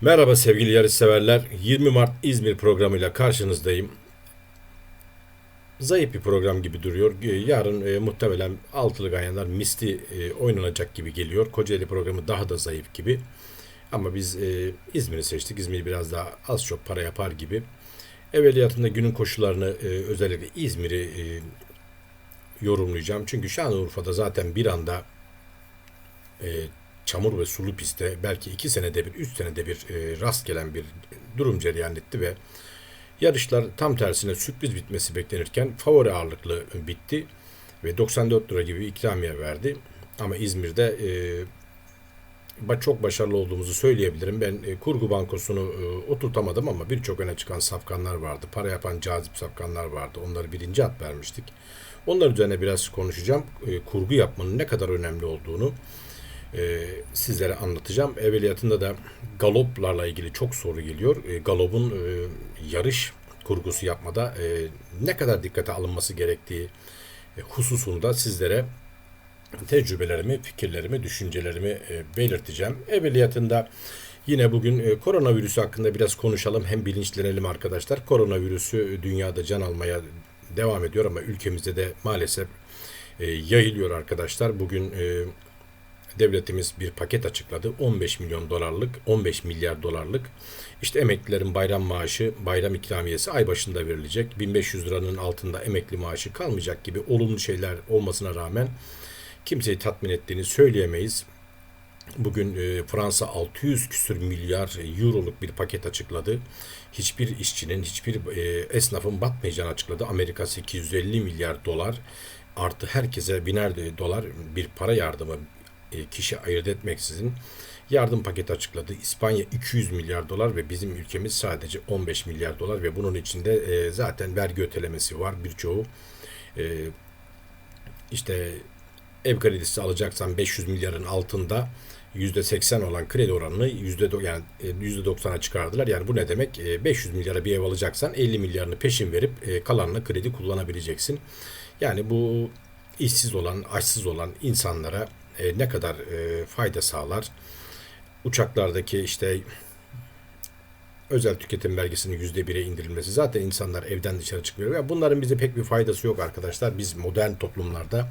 Merhaba sevgili yarışseverler. 20 Mart İzmir programıyla karşınızdayım. Zayıf bir program gibi duruyor. Ee, Yarın e, muhtemelen altılı ganyanlar misli e, oynanacak gibi geliyor. Kocaeli programı daha da zayıf gibi. Ama biz e, İzmir'i seçtik. İzmir biraz daha az çok para yapar gibi. Evveliyatında günün koşullarını e, özellikle İzmir'i e, yorumlayacağım. Çünkü Şanlıurfa'da zaten bir anda e, çamur ve sulu pistte belki iki senede bir, üç senede bir e, rast gelen bir durum cereyan etti ve yarışlar tam tersine sürpriz bitmesi beklenirken favori ağırlıklı bitti ve 94 lira gibi ikramiye verdi. Ama İzmir'de e, çok başarılı olduğumuzu söyleyebilirim. Ben e, kurgu bankosunu e, oturtamadım ama birçok öne çıkan safkanlar vardı. Para yapan cazip safkanlar vardı. Onları birinci at vermiştik. Onlar üzerine biraz konuşacağım. E, kurgu yapmanın ne kadar önemli olduğunu e, sizlere anlatacağım. Evveliyatında da galoplarla ilgili çok soru geliyor. E, galopun e, yarış kurgusu yapmada e, ne kadar dikkate alınması gerektiği e, hususunda sizlere tecrübelerimi, fikirlerimi, düşüncelerimi e, belirteceğim. Evveliyatında yine bugün e, koronavirüsü hakkında biraz konuşalım. Hem bilinçlenelim arkadaşlar. Koronavirüsü dünyada can almaya devam ediyor ama ülkemizde de maalesef e, yayılıyor arkadaşlar. Bugün e, devletimiz bir paket açıkladı. 15 milyon dolarlık, 15 milyar dolarlık. İşte emeklilerin bayram maaşı, bayram ikramiyesi ay başında verilecek. 1500 liranın altında emekli maaşı kalmayacak gibi olumlu şeyler olmasına rağmen kimseyi tatmin ettiğini söyleyemeyiz. Bugün e, Fransa 600 küsür milyar euroluk bir paket açıkladı. Hiçbir işçinin, hiçbir e, esnafın batmayacağını açıkladı. Amerika 850 milyar dolar artı herkese biner dolar bir para yardımı kişi ayırt etmeksizin yardım paketi açıkladı. İspanya 200 milyar dolar ve bizim ülkemiz sadece 15 milyar dolar ve bunun içinde e, zaten vergi ötelemesi var birçoğu. E, işte ev kredisi alacaksan 500 milyarın altında %80 olan kredi oranını yüzde yani e, %90'a çıkardılar. Yani bu ne demek? E, 500 milyara bir ev alacaksan 50 milyarını peşin verip e, kalanını kredi kullanabileceksin. Yani bu işsiz olan, açsız olan insanlara e, ne kadar e, fayda sağlar? Uçaklardaki işte özel tüketim vergisinin yüzde bire indirilmesi zaten insanlar evden dışarı çıkmıyor. Ya bunların bize pek bir faydası yok arkadaşlar. Biz modern toplumlarda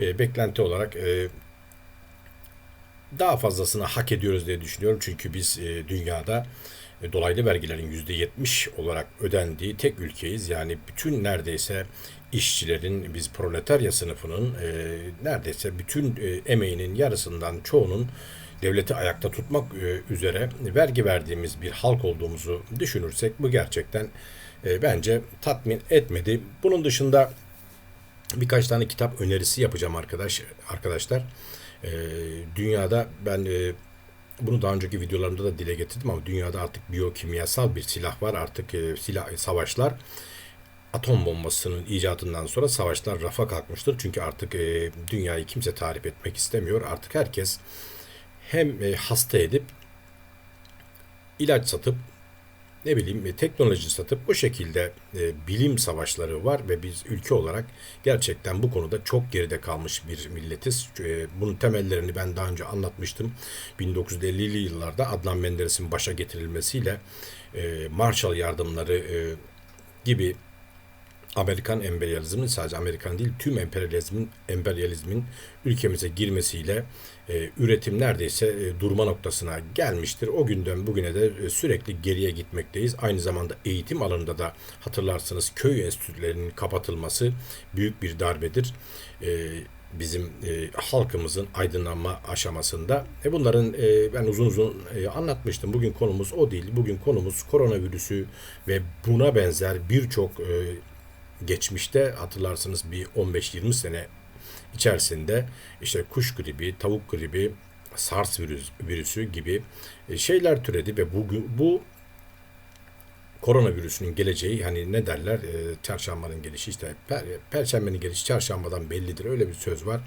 e, beklenti olarak e, daha fazlasını hak ediyoruz diye düşünüyorum. Çünkü biz e, dünyada dolaylı vergilerin %70 olarak ödendiği tek ülkeyiz. Yani bütün neredeyse işçilerin, biz proletarya sınıfının e, neredeyse bütün e, emeğinin yarısından çoğunun devleti ayakta tutmak e, üzere vergi verdiğimiz bir halk olduğumuzu düşünürsek bu gerçekten e, bence tatmin etmedi. Bunun dışında birkaç tane kitap önerisi yapacağım arkadaş arkadaşlar. E, dünyada ben e, bunu daha önceki videolarımda da dile getirdim ama dünyada artık biyokimyasal bir silah var. Artık e, silah savaşlar atom bombasının icadından sonra savaşlar rafa kalkmıştır. Çünkü artık e, dünyayı kimse tarif etmek istemiyor. Artık herkes hem e, hasta edip ilaç satıp ne bileyim e, teknoloji satıp bu şekilde e, bilim savaşları var ve biz ülke olarak gerçekten bu konuda çok geride kalmış bir milletiz. E, bunun temellerini ben daha önce anlatmıştım. 1950'li yıllarda Adnan Menderes'in başa getirilmesiyle e, Marshall yardımları e, gibi Amerikan emperyalizmin sadece Amerikan değil tüm emperyalizmin emperyalizmin ülkemize girmesiyle e, üretim neredeyse e, durma noktasına gelmiştir. O günden bugüne de e, sürekli geriye gitmekteyiz. Aynı zamanda eğitim alanında da hatırlarsınız köy enstitülerinin kapatılması büyük bir darbedir. E, bizim e, halkımızın aydınlanma aşamasında. E bunların e, ben uzun uzun e, anlatmıştım. Bugün konumuz o değil. Bugün konumuz koronavirüsü ve buna benzer birçok e, geçmişte hatırlarsınız bir 15-20 sene içerisinde işte kuş gribi, tavuk gribi, SARS virüs, virüsü gibi e, şeyler türedi ve bugün bu koronavirüsünün geleceği hani ne derler e, çarşambanın gelişi işte per, perşembenin gelişi çarşambadan bellidir öyle bir söz var.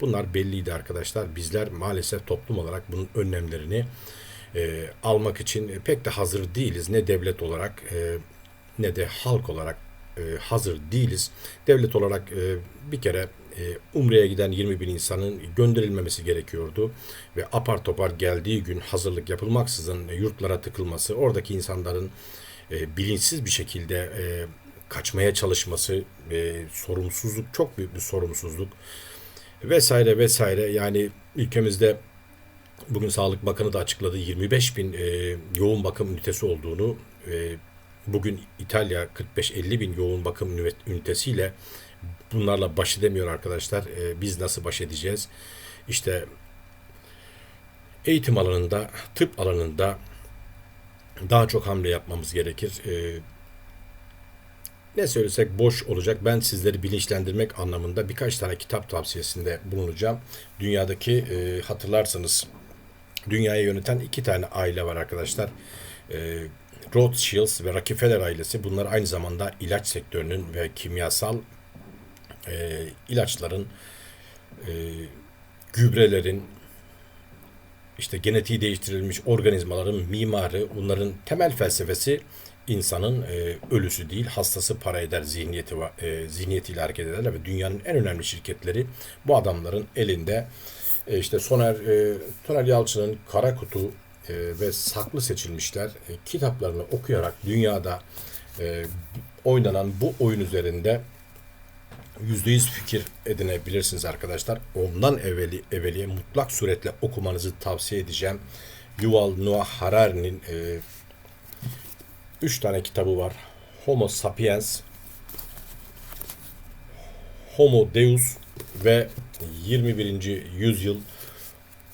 Bunlar belliydi arkadaşlar. Bizler maalesef toplum olarak bunun önlemlerini e, almak için pek de hazır değiliz. Ne devlet olarak e, ne de halk olarak e, hazır değiliz. Devlet olarak e, bir kere e, Umre'ye giden 20 bin insanın gönderilmemesi gerekiyordu. Ve apar topar geldiği gün hazırlık yapılmaksızın yurtlara tıkılması, oradaki insanların bilinçsiz bir şekilde kaçmaya çalışması, sorumsuzluk, çok büyük bir sorumsuzluk vesaire vesaire. Yani ülkemizde bugün Sağlık Bakanı da açıkladı 25 bin yoğun bakım ünitesi olduğunu. Bugün İtalya 45-50 bin yoğun bakım ünitesiyle bunlarla baş edemiyor arkadaşlar. E, biz nasıl baş edeceğiz? İşte eğitim alanında, tıp alanında daha çok hamle yapmamız gerekir. E, ne söylesek boş olacak. Ben sizleri bilinçlendirmek anlamında birkaç tane kitap tavsiyesinde bulunacağım. Dünyadaki e, hatırlarsanız dünyayı yöneten iki tane aile var arkadaşlar. E, Rothschilds ve Rockefeller ailesi bunlar aynı zamanda ilaç sektörünün ve kimyasal e, ilaçların, e, gübrelerin, işte genetiği değiştirilmiş organizmaların mimarı, bunların temel felsefesi insanın e, ölüsü değil, hastası para eder zihniyeti e, zihniyetiyle hareket ederler ve dünyanın en önemli şirketleri bu adamların elinde. E, işte Soner e, Soner Yalçın'ın Kara Kutu e, ve Saklı Seçilmişler e, kitaplarını okuyarak dünyada e, oynanan bu oyun üzerinde %100 fikir edinebilirsiniz arkadaşlar. Ondan evveli, evveliye mutlak suretle okumanızı tavsiye edeceğim. Yuval Noah Harari'nin e, üç tane kitabı var. Homo Sapiens, Homo Deus ve 21. yüzyıl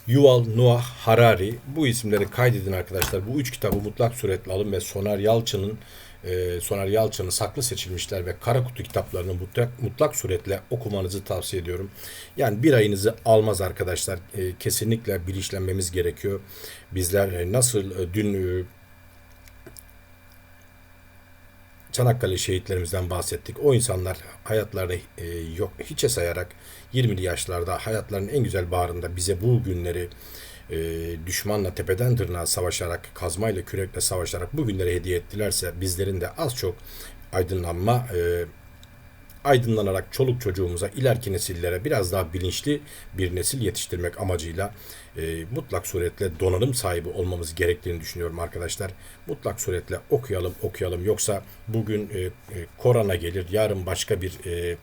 Yuval Noah Harari. Bu isimleri kaydedin arkadaşlar. Bu üç kitabı mutlak suretle alın ve Soner Yalçın'ın e, Soner Yalçın'ın saklı seçilmişler ve kara kutu kitaplarını mutlak, mutlak suretle okumanızı tavsiye ediyorum. Yani bir ayınızı almaz arkadaşlar. E, kesinlikle bilinçlenmemiz gerekiyor. Bizler e, nasıl e, dün e, Çanakkale şehitlerimizden bahsettik. O insanlar hayatlarını e, yok hiçe sayarak 20'li yaşlarda hayatlarının en güzel bağrında bize bu günleri e, düşmanla tepeden tırnağa savaşarak, kazmayla kürekle savaşarak bu günleri hediye ettilerse bizlerin de az çok aydınlanma e, aydınlanarak çoluk çocuğumuza, ileriki nesillere biraz daha bilinçli bir nesil yetiştirmek amacıyla e, mutlak suretle donanım sahibi olmamız gerektiğini düşünüyorum arkadaşlar. Mutlak suretle okuyalım, okuyalım. Yoksa bugün e, e, korona gelir, yarın başka bir e,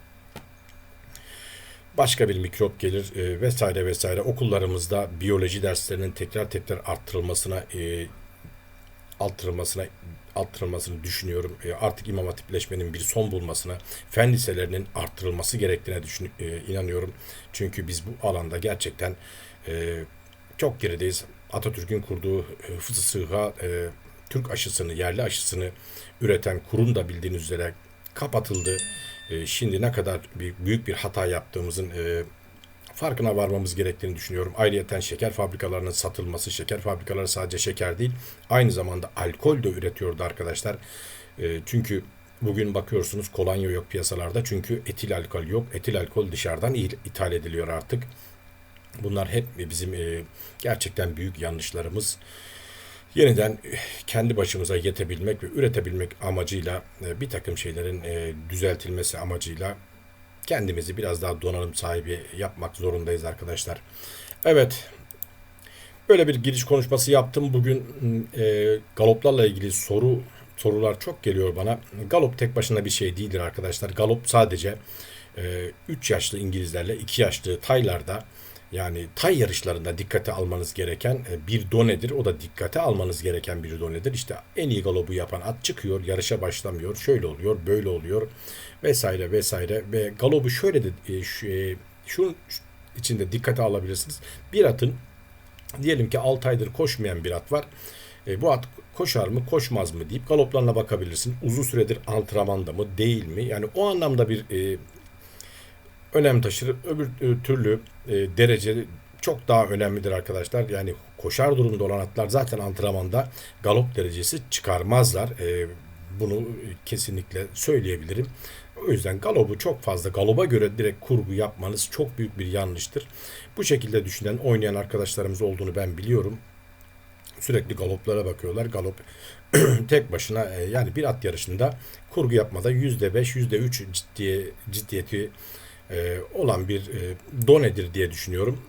başka bir mikrop gelir e, vesaire vesaire. Okullarımızda biyoloji derslerinin tekrar tekrar arttırılmasına e, arttırılmasına arttırılmasını düşünüyorum. E, artık imam hatipleşmenin bir son bulmasına, fen liselerinin arttırılması gerektiğine düşün, e, inanıyorum. Çünkü biz bu alanda gerçekten e, çok gerideyiz. Atatürk'ün kurduğu Sıha e, Türk aşısını, yerli aşısını üreten kurum da bildiğiniz üzere kapatıldı. E, şimdi ne kadar büyük bir hata yaptığımızın farkına varmamız gerektiğini düşünüyorum. Ayrıyeten şeker fabrikalarının satılması, şeker fabrikaları sadece şeker değil, aynı zamanda alkol de üretiyordu arkadaşlar. E, çünkü bugün bakıyorsunuz kolonya yok piyasalarda çünkü etil alkol yok. Etil alkol dışarıdan ithal ediliyor artık. Bunlar hep bizim e, gerçekten büyük yanlışlarımız. Yeniden e, kendi başımıza yetebilmek ve üretebilmek amacıyla e, bir takım şeylerin düzeltilmesi amacıyla kendimizi biraz daha donanım sahibi yapmak zorundayız arkadaşlar. Evet. Böyle bir giriş konuşması yaptım. Bugün e, galoplarla ilgili soru sorular çok geliyor bana. Galop tek başına bir şey değildir arkadaşlar. Galop sadece e, 3 yaşlı İngilizlerle 2 yaşlı Taylarda yani tay yarışlarında dikkate almanız gereken e, bir donedir. O da dikkate almanız gereken bir donedir. İşte en iyi galobu yapan at çıkıyor, yarışa başlamıyor. Şöyle oluyor, böyle oluyor vesaire vesaire. Ve galobu şöyle de e, e, şunun içinde dikkate alabilirsiniz. Bir atın diyelim ki 6 aydır koşmayan bir at var. E, bu at koşar mı koşmaz mı deyip galoplarına bakabilirsin. Uzun süredir antrenmanda mı değil mi? Yani o anlamda bir e, önem taşır. Öbür e, türlü e, derece çok daha önemlidir arkadaşlar. Yani koşar durumda olan atlar zaten antrenmanda galop derecesi çıkarmazlar. E, bunu kesinlikle söyleyebilirim. O yüzden galobu çok fazla galoba göre direkt kurgu yapmanız çok büyük bir yanlıştır. Bu şekilde düşünen oynayan arkadaşlarımız olduğunu ben biliyorum. Sürekli galoplara bakıyorlar. Galop tek başına yani bir at yarışında kurgu yapmada %5, %3 ciddiye, ciddiyeti e, olan bir e, donedir diye düşünüyorum.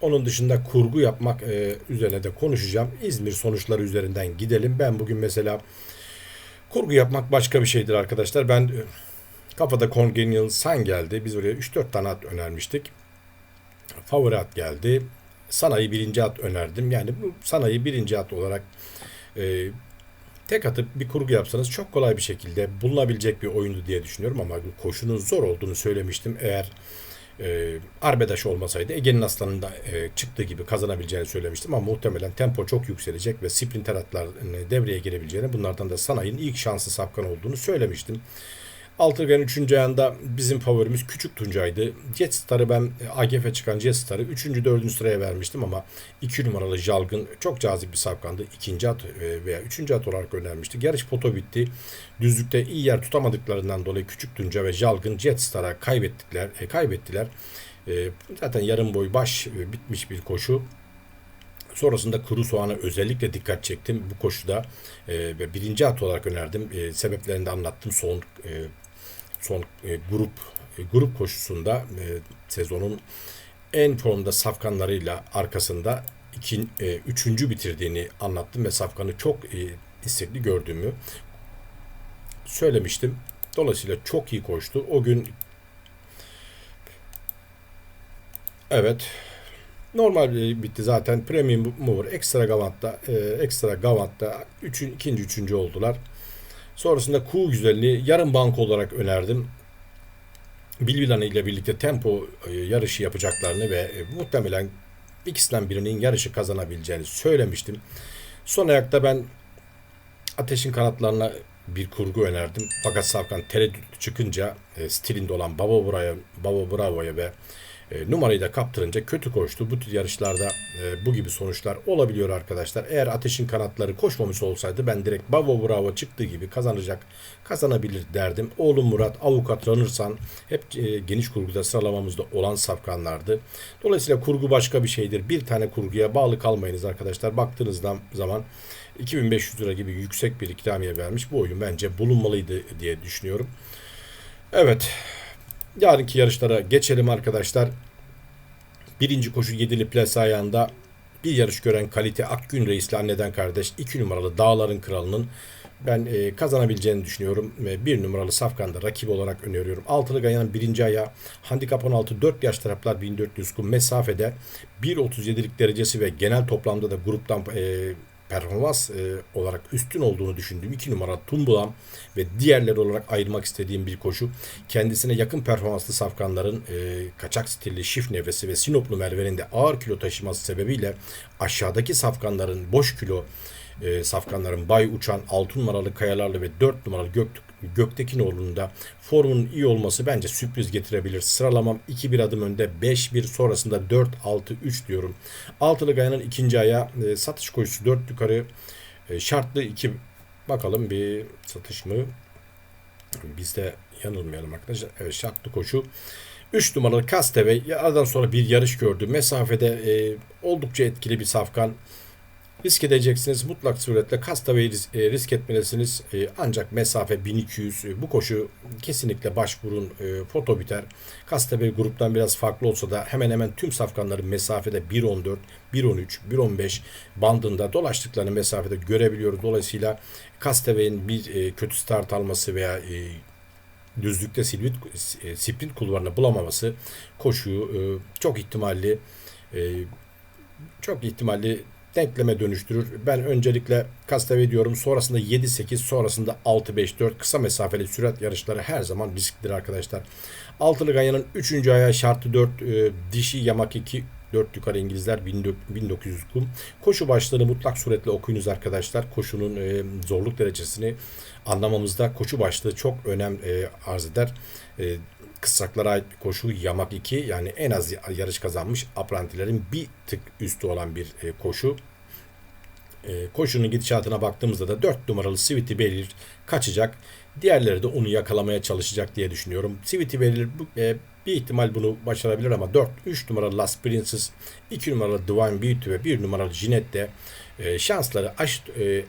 Onun dışında kurgu yapmak e, üzerine de konuşacağım. İzmir sonuçları üzerinden gidelim. Ben bugün mesela kurgu yapmak başka bir şeydir arkadaşlar. Ben e, kafada Congenial Sun geldi. Biz oraya 3-4 tane at önermiştik. Favori at geldi. Sanayi birinci at önerdim. Yani bu sanayi birinci at olarak e, tek atıp bir kurgu yapsanız çok kolay bir şekilde bulunabilecek bir oyundu diye düşünüyorum ama koşunun zor olduğunu söylemiştim. Eğer e, Arbedaş olmasaydı Ege'nin aslanının da e, çıktığı gibi kazanabileceğini söylemiştim ama muhtemelen tempo çok yükselecek ve sprinter atlar e, devreye girebileceğini bunlardan da Sanay'ın ilk şansı sapkan olduğunu söylemiştim. Altırgan 3. ayında bizim favorimiz Küçük Tuncay'dı. Jet Star'ı ben AGF çıkan Jet Star'ı 3. 4. sıraya vermiştim ama 2 numaralı Jalgın çok cazip bir sapkandı. 2. at e, veya 3. at olarak önermiştik. Yarış foto bitti. Düzlükte iyi yer tutamadıklarından dolayı Küçük Tunca ve Jalgın Jet Star'a kaybettikler. E, kaybettiler. E, zaten yarım boy baş e, bitmiş bir koşu. Sonrasında kuru soğana özellikle dikkat çektim. Bu koşuda e, birinci at olarak önerdim. E, sebeplerini de anlattım. Son e, son e, grup e, grup koşusunda e, sezonun en formda safkanlarıyla arkasında iki, e, üçüncü bitirdiğini anlattım ve safkanı çok e, istekli gördüğümü söylemiştim. Dolayısıyla çok iyi koştu. O gün evet normal bitti zaten. Premium Mover Extra Gavant'ta e, Extra Gavant'ta üçün, ikinci üçüncü oldular. Sonrasında Kuğu güzelliği yarım bank olarak önerdim. Bilbilan ile birlikte tempo e, yarışı yapacaklarını ve e, muhtemelen ikisinden birinin yarışı kazanabileceğini söylemiştim. Son ayakta ben ateşin kanatlarına bir kurgu önerdim. Fakat Savkan tereddüt çıkınca e, stilinde olan Baba Bravo'ya Baba Bravo'ya ve e, numarayı da kaptırınca kötü koştu. Bu tür yarışlarda e, bu gibi sonuçlar olabiliyor arkadaşlar. Eğer ateşin kanatları koşmamış olsaydı ben direkt Bavo Bravo çıktığı gibi kazanacak, kazanabilir derdim. Oğlum Murat, Avukat Ranırsan hep e, geniş kurguda sıralamamızda olan safkanlardı. Dolayısıyla kurgu başka bir şeydir. Bir tane kurguya bağlı kalmayınız arkadaşlar. Baktığınız zaman 2500 lira gibi yüksek bir ikramiye vermiş. Bu oyun bence bulunmalıydı diye düşünüyorum. Evet. Yarınki yarışlara geçelim arkadaşlar. Birinci koşu yedili plase ayağında bir yarış gören kalite Akgün Reis'le anneden kardeş 2 numaralı Dağların Kralı'nın ben e, kazanabileceğini düşünüyorum. ve Bir numaralı Safkan'da rakip olarak öneriyorum. Altılı Gaya'nın birinci ayağı handikap 16 4 yaş taraflar 1400 kum mesafede 1.37'lik derecesi ve genel toplamda da gruptan e, performans e, olarak üstün olduğunu düşündüğüm iki numara Tumbulam ve diğerleri olarak ayırmak istediğim bir koşu. Kendisine yakın performanslı safkanların e, kaçak stilli şif nefesi ve Sinoplu Merve'nin de ağır kilo taşıması sebebiyle aşağıdaki safkanların boş kilo e, safkanların Bay Uçan 6 numaralı Kayalarlı ve 4 numaralı Gök, Göktekinoğlu'nun da formunun iyi olması bence sürpriz getirebilir. Sıralamam 2-1 adım önde 5-1 sonrasında 4-6-3 diyorum. Altılı Gaya'nın ikinci aya e, satış koşusu 4 yukarı e, şartlı 2 bakalım bir satış mı? Biz de yanılmayalım arkadaşlar. Evet şartlı koşu. 3 numaralı Kasteve aradan sonra bir yarış gördü. Mesafede e, oldukça etkili bir safkan risk edeceksiniz. Mutlak suretle Kastave'yi risk, e, etmelisiniz. E, ancak mesafe 1200. E, bu koşu kesinlikle başvurun. E, foto biter. Kastave gruptan biraz farklı olsa da hemen hemen tüm safkanların mesafede 1.14, 1.13, 1.15 bandında dolaştıklarını mesafede görebiliyoruz. Dolayısıyla Kastave'nin bir kötü start alması veya düzlükte e, sprint kulvarını bulamaması koşuyu çok ihtimalli çok ihtimalli denkleme dönüştürür. Ben öncelikle Kastave diyorum. Sonrasında 7-8, sonrasında 6-5-4 kısa mesafeli sürat yarışları her zaman risklidir arkadaşlar. Altılı Ganya'nın 3. ayağı şartı 4, e, dişi yamak 2, 4 yukarı İngilizler 1900 kum. Koşu başlığını mutlak suretle okuyunuz arkadaşlar. Koşunun e, zorluk derecesini anlamamızda koşu başlığı çok önem e, arz eder. E, kısraklara ait bir koşu yamak 2 yani en az yarış kazanmış aprantilerin bir tık üstü olan bir e, koşu. E, koşunun gidişatına baktığımızda da 4 numaralı Sweetie Belir kaçacak. Diğerleri de onu yakalamaya çalışacak diye düşünüyorum. Sweetie Belir e, bir ihtimal bunu başarabilir ama 4, 3 numaralı Last Princess, 2 numaralı Divine Beauty ve 1 numaralı Jeanette de e, şansları aşıt, e,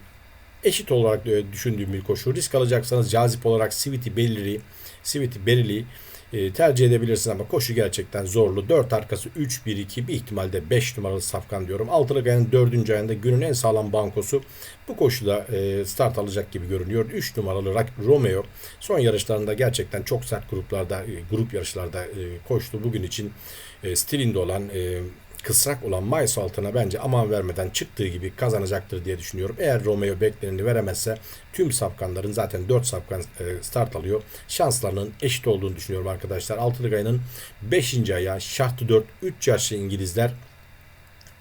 eşit olarak e, düşündüğüm bir koşu. Risk alacaksanız cazip olarak Sweetie Belir'i, Sweetie Belir'i e, tercih edebilirsin ama koşu gerçekten zorlu. 4 arkası 3-1-2 bir ihtimalde 5 numaralı safkan diyorum. Altılı Gaya'nın 4. ayında günün en sağlam bankosu. Bu koşuda e, start alacak gibi görünüyor. 3 numaralı Romeo son yarışlarında gerçekten çok sert gruplarda, e, grup yarışlarda e, koştu. Bugün için e, stilinde olan e, kısrak olan Mayıs altına bence aman vermeden çıktığı gibi kazanacaktır diye düşünüyorum. Eğer Romeo bekleneni veremezse tüm safkanların zaten 4 safkan e, start alıyor. Şanslarının eşit olduğunu düşünüyorum arkadaşlar. Altılı Gaya'nın 5. ayağı Şahtı 4 3 yaşlı İngilizler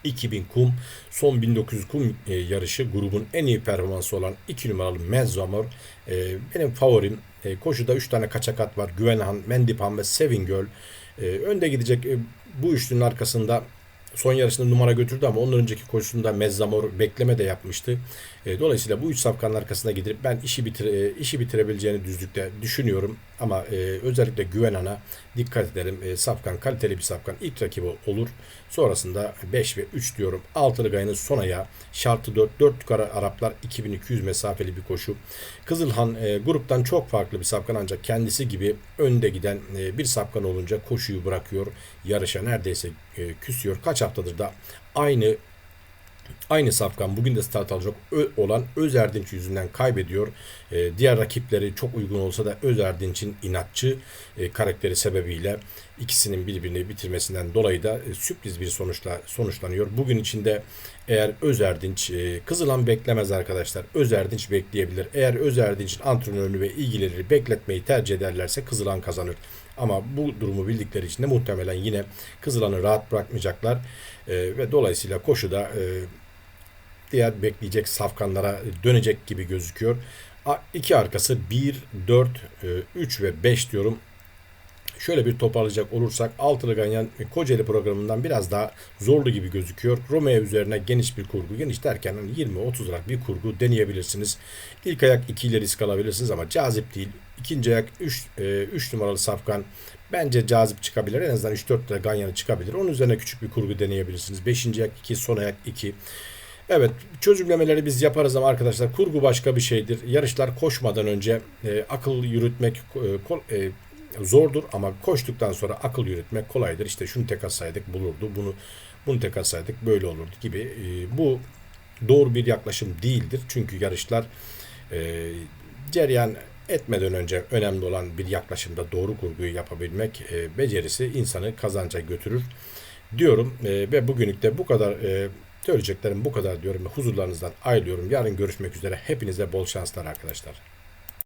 2000 kum son 1900 kum e, yarışı grubun en iyi performansı olan 2 numaralı Mezzamor e, benim favorim e, koşuda 3 tane kaçak at var Güvenhan, Mendipan ve Sevingöl e, önde gidecek e, bu üçlünün arkasında son yarışında numara götürdü ama ondan önceki koşusunda Mezzamor bekleme de yapmıştı. E, dolayısıyla bu üç safkanın arkasına gidip ben işi bitir e, işi bitirebileceğini düzlükte düşünüyorum. Ama e, özellikle Güvenan'a dikkat edelim. E, safkan kaliteli bir safkan ilk rakibi olur. Sonrasında 5 ve 3 diyorum. Altılı Gaya'nın son ayağı şartı 4 4 yukarı Araplar 2200 mesafeli bir koşu. Kızılhan e, gruptan çok farklı bir safkan ancak kendisi gibi önde giden e, bir safkan olunca koşuyu bırakıyor. Yarışa neredeyse e, küsüyor. Kaç haftadır da aynı Aynı safkan bugün de start alacak olan Özerdinç yüzünden kaybediyor. E, diğer rakipleri çok uygun olsa da Özerdinç'in inatçı e, karakteri sebebiyle ikisinin birbirini bitirmesinden dolayı da e, sürpriz bir sonuçla sonuçlanıyor. Bugün içinde eğer Özerdinç e, Kızılan beklemez arkadaşlar. Özerdinç bekleyebilir. Eğer Özerdinç'in antrenörünü ve ilgileri bekletmeyi tercih ederlerse Kızılan kazanır. Ama bu durumu bildikleri için de muhtemelen yine Kızılan'ı rahat bırakmayacaklar. E, ve dolayısıyla koşuda e, diğer bekleyecek safkanlara dönecek gibi gözüküyor. İki arkası 1, 4, 3 ve 5 diyorum. Şöyle bir toparlayacak olursak Altılı Ganyan Kocaeli programından biraz daha zorlu gibi gözüküyor. Romeo üzerine geniş bir kurgu. Geniş derken hani 20-30 lira bir kurgu deneyebilirsiniz. İlk ayak 2 ile risk alabilirsiniz ama cazip değil. İkinci ayak 3 3 numaralı safkan bence cazip çıkabilir. En azından 3-4 lira Ganyan'ı çıkabilir. Onun üzerine küçük bir kurgu deneyebilirsiniz. 5. ayak 2, son ayak 2. Evet çözümlemeleri biz yaparız ama arkadaşlar kurgu başka bir şeydir. Yarışlar koşmadan önce e, akıl yürütmek e, e, zordur ama koştuktan sonra akıl yürütmek kolaydır. İşte şunu tek atsaydık bulurdu, bunu bunu tek atsaydık böyle olurdu gibi. E, bu doğru bir yaklaşım değildir. Çünkü yarışlar e, cereyan etmeden önce önemli olan bir yaklaşımda doğru kurguyu yapabilmek e, becerisi insanı kazanca götürür diyorum E, ve bugünlük de bu kadar e, söyleyeceklerim bu kadar diyorum ve huzurlarınızdan ayrılıyorum. Yarın görüşmek üzere. Hepinize bol şanslar arkadaşlar.